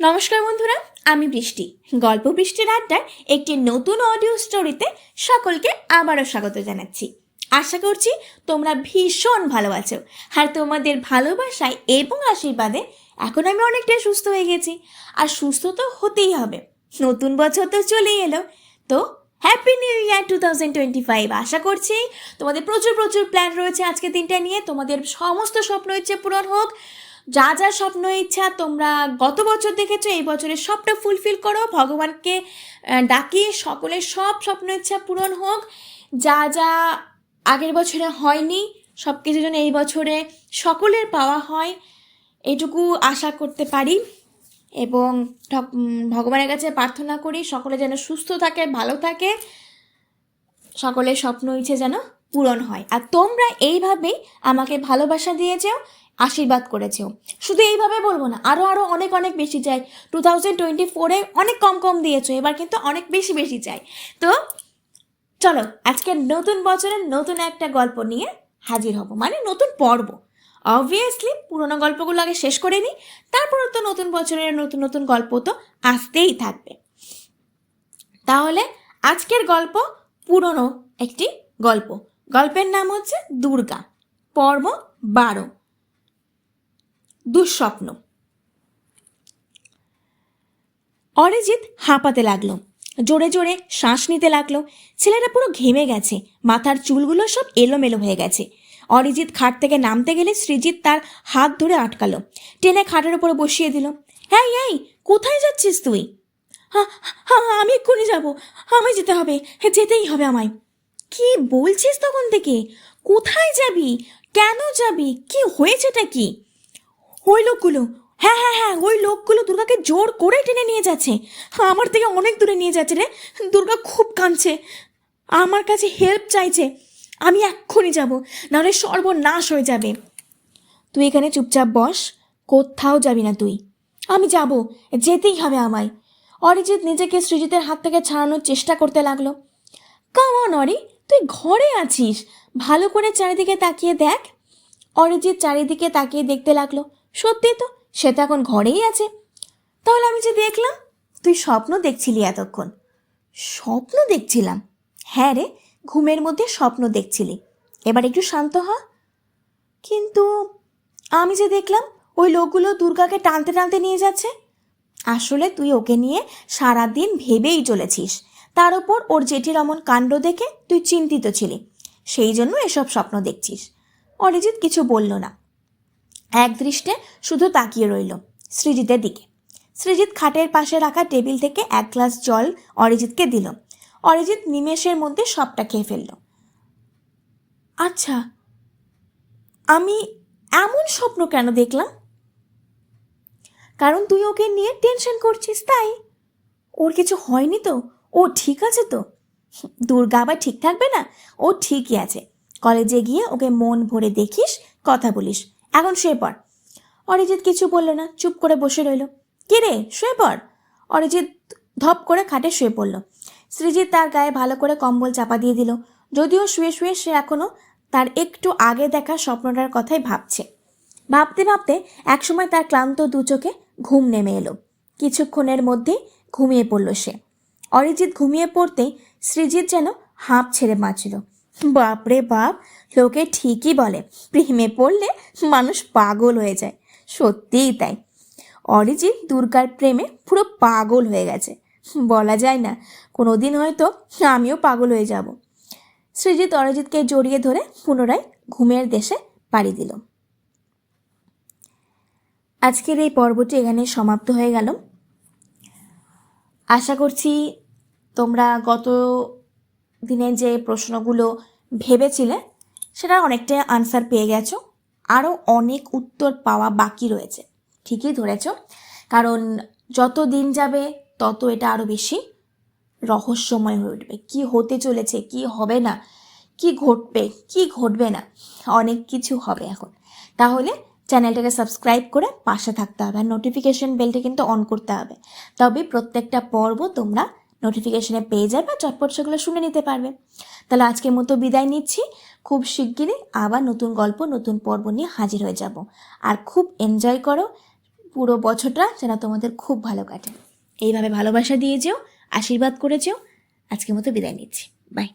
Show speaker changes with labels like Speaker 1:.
Speaker 1: নমস্কার বন্ধুরা, আমি বৃষ্টি। গল্প বৃষ্টির আড্ডার একটি নতুন অডিও স্টোরিতে সকলকে আবারও স্বাগত জানাচ্ছি। আশা করছি তোমরা ভীষণ ভালো আছো আর তোমাদের ভালোবাসায় এবং আশীর্বাদে এখন আমি অনেকটাই সুস্থ হয়ে গেছি। আর সুস্থ তো হতেই হবে। নতুন বছর তো চলেই এলো। তো happy new year two thousand twenty five আশা করছি তোমাদের প্রচুর প্রচুর প্ল্যান রয়েছে আজকে দিনটা নিয়ে। তোমাদের সমস্ত স্বপ্ন ইচ্ছে পূরণ হোক। যা যা স্বপ্ন ইচ্ছা তোমরা গত বছর দেখেছ, এই বছরে সবটা ফুলফিল করো। ভগবানকে ডাকি সকলের সব স্বপ্ন ইচ্ছা পূরণ হোক। যা যা আগের বছরে হয়নি সব কিছু যেন এই বছরে সকলের পাওয়া হয়, এটুকু আশা করতে পারি। এবং ভগবানের কাছে প্রার্থনা করি সকলে যেন সুস্থ থাকে, ভালো থাকে। সকলের স্বপ্ন ইচ্ছে যেন পূরণ হয়। আর তোমরা এইভাবেই আমাকে ভালোবাসা দিয়েছেও আশীর্বাদ করেছেও। শুধু এইভাবে বলব না আরও আরও অনেক অনেক বেশি চাই। টু থাউজেন্ড টোয়েন্টি ফোরে অনেক কম কম দিয়েছ, এবার কিন্তু অনেক বেশি বেশি চাই। তো চলো আজকে নতুন বছরের নতুন একটা গল্প নিয়ে হাজির হব মানে নতুন পর্ব। অবভিয়াসলি পুরোনো গল্পগুলো আগে শেষ করে নিই, তারপর তো নতুন বছরের নতুন নতুন গল্প তো আসতেই থাকবে। তাহলে আজকের গল্প পুরনো একটি গল্প। গল্পের নাম হচ্ছে দুর্গা, পর্ব বারো। দুঃস্বপ্ন। অরিজিৎ হাঁপাতে লাগল, জোরে জোরে শ্বাস নিতে লাগল ছেলেটা পুরো ঘেমে গেছে, মাথার চুলগুলো সব এলোমেলো হয়ে গেছে। অরিজিৎ খাট থেকে নামতে গেলে সৃজিৎ তার হাত ধরে আটকালো, টেনে খাটের উপরে বসিয়ে দিল হ্যাঁ এই, কোথায় যাচ্ছিস তুই? হ্যাঁ আমি এক্ষুনি যাব, আমায় যেতে হবে, যেতেই হবে আমায়। কি বলছিস তখন থেকে? কোথায় যাবি? কেন যাবি? কি হয়েছেটা কি? ওই লোকগুলো। হ্যাঁ হ্যাঁ হ্যাঁ ওই লোকগুলো দুর্গাকে জোর করে টেনে নিয়ে যাচ্ছে। আমার থেকে অনেক দূরে নিয়ে যাচ্ছে রে। দুর্গা খুব কাঁদছে। আমার কাছে হেল্প চাইছে। আমি এক্ষুনি যাব, নাহলে সর্বনাশ হয়ে যাবে। তুই এখানে চুপচাপ বস, কোথাও যাবি না তুই। আমি যাব, যেতেই হবে আমায়। অরিজিৎ নিজেকে সৃজিতের হাত থেকে ছাড়ানোর চেষ্টা করতে লাগল। কামন অরি, তুই ঘরে আছিস। ভালো করে চারিদিকে তাকিয়ে দেখ। অরিজিৎ চারিদিকে তাকিয়ে দেখতে লাগল। সত্যি তো, সে তো এখন ঘরেই আছে। তাহলে আমি যে দেখলাম, তুই স্বপ্ন দেখছিলি এতক্ষণ। স্বপ্ন দেখছিলাম? হ্যাঁ রে, ঘুমের মধ্যে স্বপ্ন দেখছিলি। এবার একটু শান্ত হ। কিন্তু আমি যে দেখলাম, ওই লোকগুলো দুর্গাকে টানতে টানতে নিয়ে যাচ্ছে। আসলে তুই ওকে নিয়ে সারাদিন ভেবেই চলেছিস। তার ওপর ওর জেঠির অমন কাণ্ড দেখে তুই চিন্তিত ছিলি। সেই জন্য এসব স্বপ্ন দেখছিস। অরিজিৎ কিছু বলল না। এক দৃষ্টে শুধু তাকিয়ে রইল সৃজিতের দিকে। সৃজিত খাটের পাশে রাখা টেবিল থেকে এক গ্লাস জল অরিজিৎকে দিল। অরিজিৎ নিমেষের মধ্যে সবটা খেয়ে ফেলল। আচ্ছা আমি এমন স্বপ্ন কেন দেখলাম? কারণ তুই ওকে নিয়ে টেনশন করছিস, তাই? ওর কিছু হয়নি তো? ও ঠিক আছে তো? দুর্গা আবার ঠিক থাকবে না? ও ঠিকই আছে। কলেজে গিয়ে ওকে মন ভরে দেখিস, কথা বলিস। এখন শুয়ে পড়। অরিজিৎ কিছু বলল না, চুপ করে বসে রইল। রে? শুয়ে পড়। অরিজিৎ ধপ করে খাটে শুয়ে পড়ল। সৃজিৎ তার গায়ে ভালো করে কম্বল চাপা দিয়ে দিল। যদিও শুয়ে শুয়ে সে এখনও তার একটু আগে দেখা স্বপ্নটার কথাই ভাবছে। ভাবতে ভাবতে একসময় তার ক্লান্ত দু চোখে ঘুম নেমে এলো। কিছুক্ষণের মধ্যেই ঘুমিয়ে পড়ল সে। অরিজিৎ ঘুমিয়ে পড়তেই সৃজিৎ যেন হাঁপ ছেড়ে বাঁচল। বাপরে বাপ, লোকে ঠিকই বলে, প্রেমে পড়লে মানুষ পাগল হয়ে যায়। সত্যিই তাই। অরিজিৎ দুর্গার প্রেমে পুরো পাগল হয়ে গেছে। বলা যায় না কোনো দিন হয়তো আমিও পাগল হয়ে যাব। সৃজিৎ অরিজিৎকে জড়িয়ে ধরে পুনরায় ঘুমের দেশে পাড়ি দিল। আজকের এই পর্বটি এখানে সমাপ্ত হয়ে গেল। আশা করছি তোমরা গত দিনের যে প্রশ্নগুলো ভেবেছিলে, সেটা অনেকটাই আনসার পেয়ে গেছো। আরও অনেক উত্তর পাওয়া বাকি রয়েছে। ঠিকই ধরেছ। কারণ যত দিন যাবে, তত এটা আরও বেশি রহস্যময় হয়ে উঠবে। কি হতে চলেছে, কি হবে না, কি ঘটবে কি ঘটবে না, অনেক কিছু হবে এখন। তাহলে চ্যানেলটাকে সাবস্ক্রাইব করে পাশে থাকতে হবে আর নোটিফিকেশন বেলটা কিন্তু অন করতে হবে। তবে প্রত্যেকটা পর্ব তোমরা নোটিফিকেশনে পেয়ে যাবে চটপট সেগুলো শুনে নিতে পারবে। তাহলে আজকের মতো বিদায় নিচ্ছি। খুব শিগগিরই আবার নতুন গল্প, নতুন পর্ব নিয়ে হাজির হয়ে যাব। আর খুব এনজয় করো। পুরো বছরটা যেন তোমাদের খুব ভালো কাটে। এইভাবে ভালোবাসা দিয়ে যেও, আশীর্বাদ করে যেও। আজকের মতো বিদায় নিচ্ছি। বাই